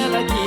melody.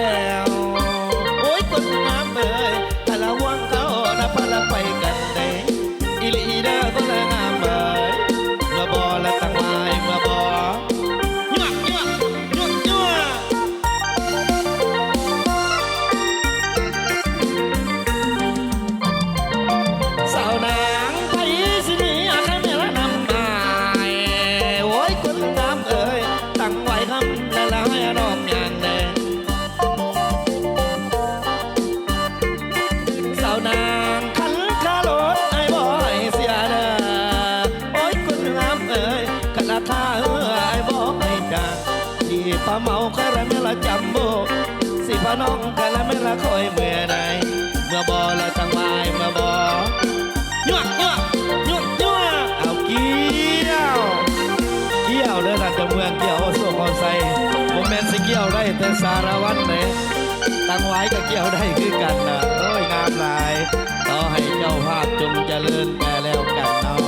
yeah. ตาเออไอ้บอกไอ้จ้าสีปลาเมาคาราเมลละจำมโบสีพาน้องคาราเมลละคอยเมื่อไรเมื่อบอละจังไม้เมื่อบอยั่วยั่วยั่วยั่วเอาเกี้ยวเกี้ยวเลยนะจะเมืองเกี้ยวโซ่คอนไซโมเมนต์สิเกี้ยวได้แต่สารวัตรเนยตั้งไว้ก็เกี่ยวได้คือกันนะโอ้ยงามหลายต่อให้เจ้าภาพจงเจริญแก่แล้วกันเนาะ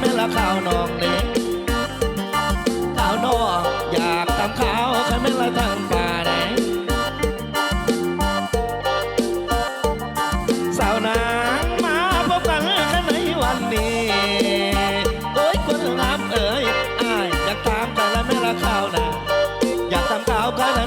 แม่ละข้าวนองเด็กข้าวนอกอยากตามข้าวใครไม่ละทางป่าไหนสาวนางมาพบกันแค่ในวันนี้โอ้ยคนงามเอ๋ยอ้ายอยากตามกันแล้วไม่ละข้าวนะอยากตามข้าวกัน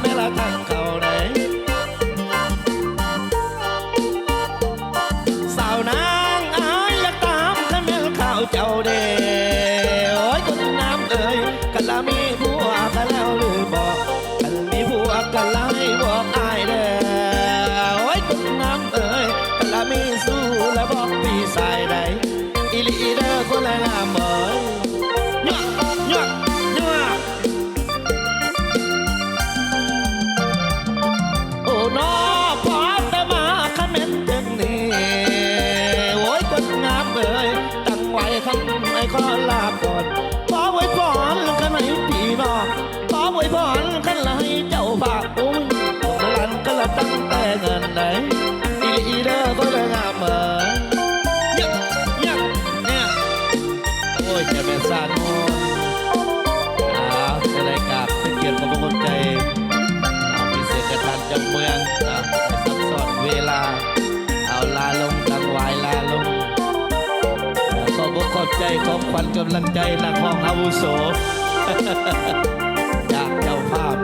ันกำลังใจนักห้องอาวุโสจากเจ้าภาพ